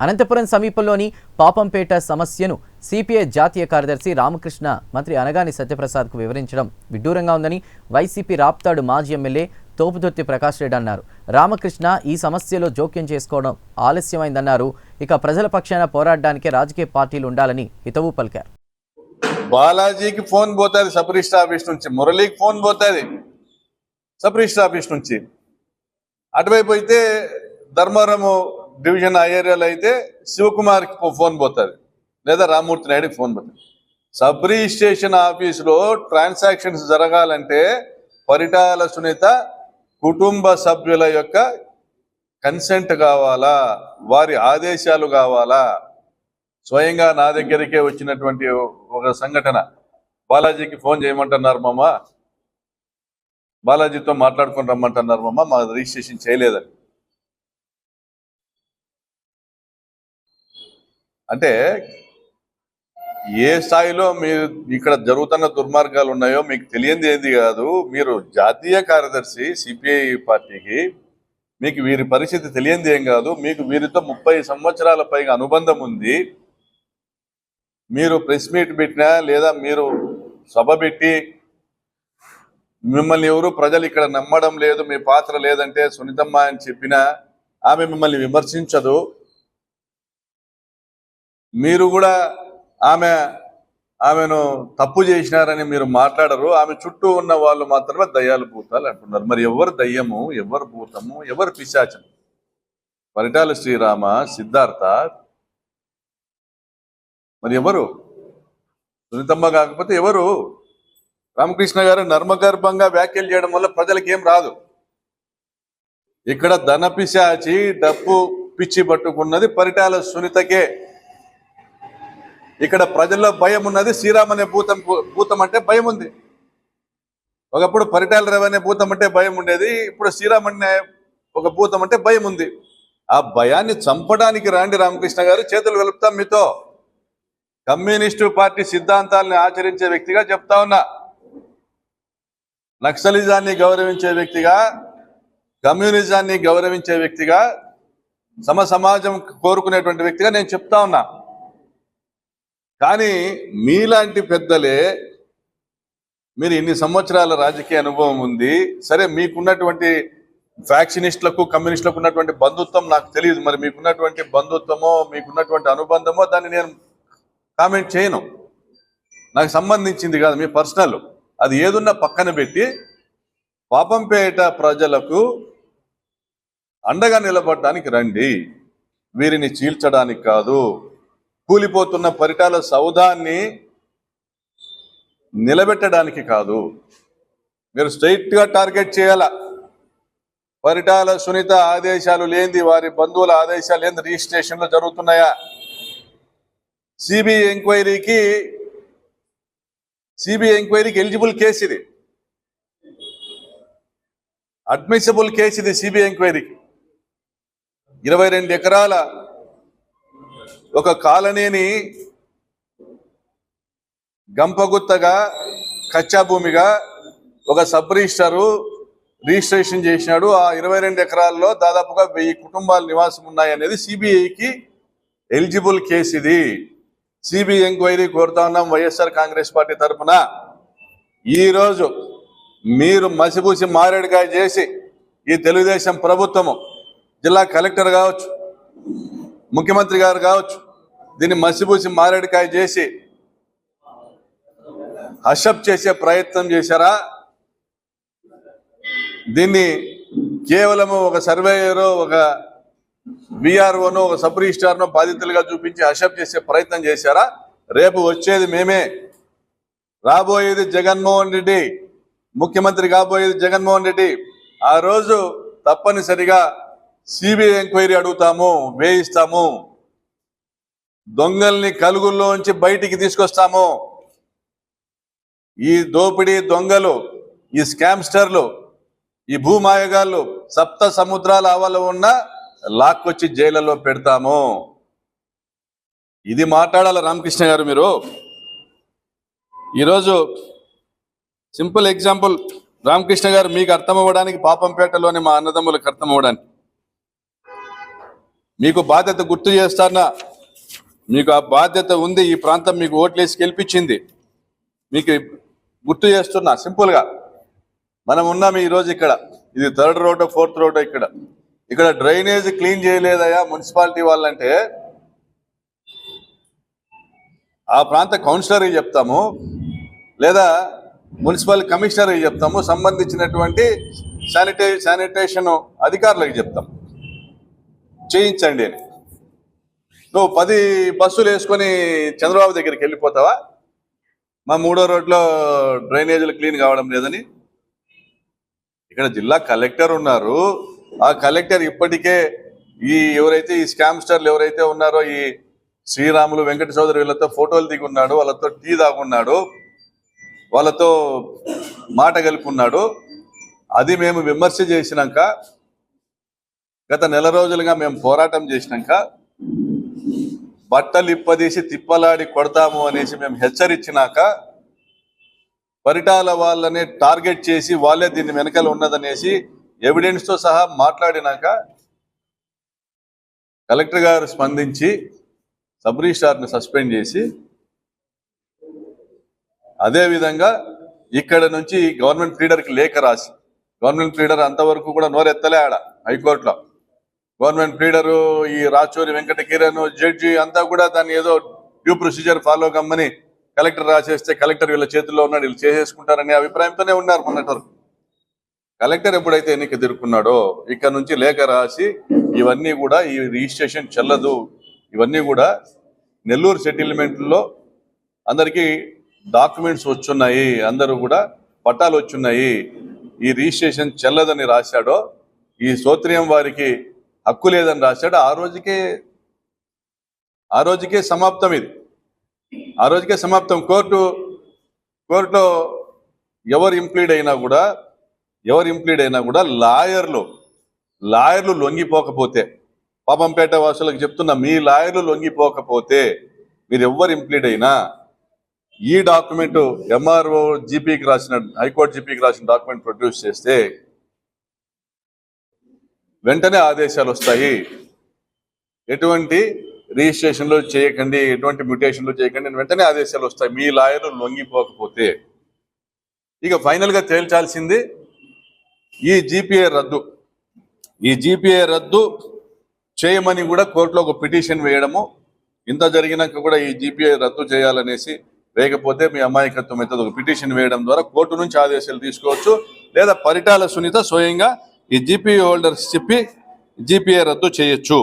అనంతపురం సమీపంలోని పాపంపేట సమస్యను సిపిఐ జాతీయ కార్యదర్శి రామకృష్ణ మంత్రి అనగాని సత్యప్రసాద్కు వివరించడం విడ్డూరంగా ఉందని వైసీపీ రాప్తాడు మాజీ ఎమ్మెల్యే తోపుదొత్తి ప్రకాష్ రెడ్డి అన్నారు. రామకృష్ణ ఈ సమస్యలో జోక్యం చేసుకోవడం ఆలస్యమైందన్నారు. ఇక ప్రజల పక్షాన పోరాడడానికే రాజకీయ పార్టీలు ఉండాలని హితవు పలికారు. బాలాజీకి ఫోన్ పోతుంది సపరిస్ట్ ఆఫీస్ నుంచి మురళీకి ఫోన్ పోతుంది సపరిస్ట్ ఆఫీస్ నుంచి. అటువైపు అయితే ధర్మవరము డివిజన్ ఆ ఏరియాలో అయితే శివకుమార్కి ఫోన్ పోతుంది. లేదా రామ్మూర్తి నాయుడికి ఫోన్ పోతుంది. సబ్ రిజిస్ట్రేషన్ ఆఫీసులో ట్రాన్సాక్షన్స్ జరగాలంటే పరిటాల సునీత కుటుంబ సభ్యుల యొక్క కన్సెంట్ కావాలా? వారి ఆదేశాలు కావాలా? స్వయంగా నా దగ్గరికే వచ్చినటువంటి ఒక సంఘటన. బాలాజీకి ఫోన్ చేయమంటున్నారు మామ. బాలాజీతో మాట్లాడుకుని రమ్మంటున్నారు మామ. మా రిజిస్ట్రేషన్ చేయలేదని. అంటే ఏ స్థాయిలో మీరు ఇక్కడ జరుగుతున్న దుర్మార్గాలు ఉన్నాయో మీకు తెలియంది ఏది కాదు మీరు జాతీయ కార్యదర్శి సిపిఐ పార్టీకి మీకు వీరి పరిస్థితి తెలియంది ఏం కాదు మీకు వీరితో ముప్పై సంవత్సరాల పైగా అనుబంధం ఉంది. మీరు ప్రెస్ మీట్ పెట్టినా లేదా మీరు సభ పెట్టి మిమ్మల్ని ఎవరు ప్రజలు ఇక్కడ నమ్మడం లేదు మీ పాత్ర లేదంటే సునీతమ్మ అని చెప్పినా ఆమె మిమ్మల్ని విమర్శించదు. మీరు కూడా ఆమె ఆమెను తప్పు చేసినారని మీరు మాట్లాడరు. ఆమె చుట్టూ ఉన్న వాళ్ళు మాత్రమే దయ్యాలు భూతాలు అంటున్నారు. మరి ఎవరు దయ్యము? ఎవరు భూతము? ఎవరు పిశాచం పరిటాల శ్రీరామ సిద్ధార్థ. మరి ఎవరు? సునీతమ్మ కాకపోతే ఎవరు? రామకృష్ణ గారు నర్మగర్భంగా వ్యాఖ్యలు చేయడం వల్ల ప్రజలకు ఏం రాదు. ఇక్కడ ధన పిశాచి డబ్బు పిచ్చి పట్టుకున్నది పరిటాల సునీతకే. ఇక్కడ ప్రజల్లో భయం ఉన్నది శ్రీరామ్ అనే భూతం భూతం అంటే భయం ఉంది. ఒకప్పుడు పరిటాల రవి అనే భూతం అంటే భయం ఉండేది ఇప్పుడు శ్రీరామ్ అనే ఒక భూతం అంటే భయం ఉంది. ఆ భయాన్ని చంపడానికి రాండి రామకృష్ణ గారు చేతులు కలుపుతాం మీతో. కమ్యూనిస్టు పార్టీ సిద్ధాంతాలని ఆచరించే వ్యక్తిగా చెప్తా ఉన్నా. నక్సలిజాన్ని గౌరవించే వ్యక్తిగా కమ్యూనిజాన్ని గౌరవించే వ్యక్తిగా సమ సమాజం కోరుకునేటువంటి వ్యక్తిగా నేను చెప్తా ఉన్నా. కానీ మీలాంటి పెద్దలే మీరు ఇన్ని సంవత్సరాల రాజకీయ అనుభవం ఉంది. సరే మీకున్నటువంటి ఫ్యాక్షనిస్టులకు కమ్యూనిస్టులకు ఉన్నటువంటి బంధుత్వం నాకు తెలియదు. మరి మీకున్నటువంటి బంధుత్వమో మీకున్నటువంటి అనుబంధమో దాన్ని నేను కామెంట్ చేయను. నాకు సంబంధించింది కాదు మీ పర్సనల్. అది ఏదున్నా పక్కన పెట్టి పాపంపేట ప్రజలకు అండగా నిలబడడానికి రండి. వీరిని చీల్చడానికి కాదు. కూలిపోతున్న పరిటాల సౌధాన్ని నిలబెట్టడానికి కాదు. మీరు స్ట్రైట్గా టార్గెట్ చేయాల? పరిటాల సునీత ఆదేశాలు లేనిది వారి బంధువుల ఆదేశాలు లేని రిజిస్ట్రేషన్లు జరుగుతున్నాయా? సిబిఐ ఎంక్వైరీకి సిబిఐ ఎంక్వైరీకి ఎలిజిబుల్ కేసు ఇది. అడ్మిసిబుల్ కేసు ఇది సిబిఐ ఎంక్వైరీకి. ఇరవై రెండు ఎకరాల ఒక కాలనీని గంపగుత్తగా కచ్చా భూమిగా ఒక సబ్ రిజిస్టరు రిజిస్ట్రేషన్ చేసినాడు. ఆ ఇరవై రెండు ఎకరాల్లో దాదాపుగా వెయ్యి కుటుంబాలు నివాసం ఉన్నాయి అనేది సిబిఐకి ఎలిజిబుల్ కేసు ఇది. సిబిఐ ఎంక్వైరీ కోరుతా ఉన్నాం వైఎస్ఆర్ కాంగ్రెస్ పార్టీ తరఫున ఈరోజు మీరు మసిపూసి మారేడుకాయ చేసి ఈ తెలుగుదేశం ప్రభుత్వము జిల్లా కలెక్టర్ కావచ్చు ముఖ్యమంత్రి గారు కావచ్చు దీన్ని మసిపూసి మారేడుకాయ చేసి హషప్ చేసే ప్రయత్నం చేశారా? దీన్ని కేవలము ఒక సర్వేయరో ఒక విఆర్ఓను ఒక సబ్ రిజిస్టార్ను బాధితులుగా చూపించి హషప్ చేసే ప్రయత్నం చేశారా? రేపు వచ్చేది మేమే. రాబోయేది జగన్మోహన్ రెడ్డి. ముఖ్యమంత్రి కాబోయేది జగన్మోహన్ రెడ్డి. ఆ రోజు తప్పనిసరిగా సిబిఐ ఎంక్వైరీ అడుగుతాము వేయిస్తాము. దొంగల్ని కలుగుల్లోంచి బయటికి తీసుకొస్తాము. ఈ దోపిడీ దొంగలు ఈ స్కామ్స్టర్లు ఈ భూమాయగాళ్ళు సప్త సముద్రాల ఆవల ఉన్న లాక్కొచ్చి జైళ్ళలో పెడతాము. ఇది మాట్లాడాలి రామకృష్ణ గారు మీరు? ఈరోజు సింపుల్ ఎగ్జాంపుల్ రామకృష్ణ గారు మీకు అర్థం అవ్వడానికి పాపంపేటలోని మా అన్నదమ్ములకు అర్థం అవ్వడానికి మీకు బాధ్యత గుర్తు చేస్తానా? మీకు ఆ బాధ్యత ఉంది ఈ ప్రాంతం మీకు ఓట్లేసి గెలిపించింది. మీకు గుర్తు చేస్తున్నా సింపుల్గా మనం ఉన్నాం ఈ రోజు ఇక్కడ. ఇది థర్డ్ రోడ్ ఫోర్త్ రోడ్ ఇక్కడ. ఇక్కడ డ్రైనేజ్ క్లీన్ చేయలేదయా మున్సిపాలిటీ వాళ్ళంటే. ఆ ప్రాంత కౌన్సిలర్కి చెప్తాము లేదా మున్సిపల్ కమిషనర్కి చెప్తాము సంబంధించినటువంటి శానిటై శానిటేషన్ అధికారులకు చెప్తాం. చేయించండి అని. నువ్వు పది బస్సులు వేసుకొని చంద్రబాబు దగ్గరికి వెళ్ళిపోతావా? మా మూడో రోడ్లో డ్రైనేజీలు క్లీన్ కావడం లేదని. ఇక్కడ జిల్లా కలెక్టర్ ఉన్నారు. ఆ కలెక్టర్ ఇప్పటికే ఈ ఎవరైతే ఈ స్కామ్స్టర్లు ఎవరైతే ఉన్నారో ఈ శ్రీరాములు వెంకట చౌదరి వీళ్ళతో ఫోటోలు దిగున్నాడు వాళ్ళతో టీ దాగున్నాడు వాళ్ళతో మాట కలుపున్నాడు అది మేము విమర్శ చేసినాక గత నెల రోజులుగా మేము పోరాటం చేసినాక బట్టలు ఇప్పదీసి తిప్పలాడి కొడతాము అనేసి మేము హెచ్చరించినాక పరిటాల వాళ్ళని టార్గెట్ చేసి వాళ్ళే దీన్ని వెనకాల ఉన్నదనేసి ఎవిడెన్స్తో సహా మాట్లాడినాక కలెక్టర్ గారు స్పందించి సబ్ రిజిస్ట్రార్ని సస్పెండ్ చేసి అదేవిధంగా ఇక్కడ నుంచి గవర్నమెంట్ లీడర్కి లేఖ రాసి గవర్నమెంట్ లీడర్ అంతవరకు కూడా నోరెత్తలే ఆడ హైకోర్టులో. గవర్నమెంట్ లీడరు ఈ రాచూరి వెంకట కిరణ్ జడ్జి అంతా కూడా దాన్ని ఏదో డ్యూ ప్రొసీజర్ ఫాలో కమ్మని కలెక్టర్ రాసేస్తే కలెక్టర్ వీళ్ళ చేతుల్లో ఉన్నాడు వీళ్ళు చేసేసుకుంటారనే అభిప్రాయంతోనే ఉన్నారు మొన్నటి కలెక్టర్ ఎప్పుడైతే ఎన్నిక తిరుక్కున్నాడో ఇక్కడ నుంచి లేఖ రాసి ఇవన్నీ కూడా ఈ రిజిస్ట్రేషన్ చెల్లదు. ఇవన్నీ కూడా నెల్లూరు సెటిల్మెంట్లో అందరికీ డాక్యుమెంట్స్ వచ్చున్నాయి అందరూ కూడా పట్టాలు వచ్చున్నాయి. ఈ రిజిస్ట్రేషన్ చెల్లదని రాశాడో ఈ సోత్రియం వారికి హక్కు లేదని రాశాడు. ఆ రోజుకే ఆ రోజుకే సమాప్తం ఇది. ఆ రోజుకే సమాప్తం. కోర్టు కోర్టులో ఎవరు ఇంప్లీడ్ అయినా కూడా ఎవరు ఇంప్లీడ్ అయినా కూడా లాయర్లు లాయర్లు లొంగిపోకపోతే పాపంపేట వాసులకు చెప్తున్నా మీ లాయర్లు లొంగిపోకపోతే మీరు ఎవరు ఇంప్లీడ్ అయినా ఈ డాక్యుమెంట్ ఎంఆర్ఓ జీపీకి రాసిన హైకోర్టు జీపీకి రాసిన డాక్యుమెంట్ ప్రొడ్యూస్ చేస్తే వెంటనే ఆదేశాలు వస్తాయి. ఎటువంటి రిజిస్ట్రేషన్లు చేయకండి ఎటువంటి మ్యూటేషన్లు చేయకండి వెంటనే ఆదేశాలు వస్తాయి. మీ లాయర్లు లొంగిపోకపోతే. ఇక ఫైనల్గా తేల్చాల్సింది ఈ జీపీఏ రద్దు. ఈ జీపీఏ రద్దు చేయమని కూడా కోర్టులో ఒక పిటిషన్ వేయడము ఇంత జరిగినాక కూడా ఈ జీపీఏ రద్దు చేయాలనేసి వేయకపోతే మీ అమాయకత్వం అయితే ఒక పిటిషన్ వేయడం ద్వారా కోర్టు నుంచి ఆదేశాలు తీసుకోవచ్చు లేదా పరిటాల సునీత స్వయంగా ఈ జీపీ హోల్డర్స్ చెప్పి జీపీఏ రద్దు చేయొచ్చు.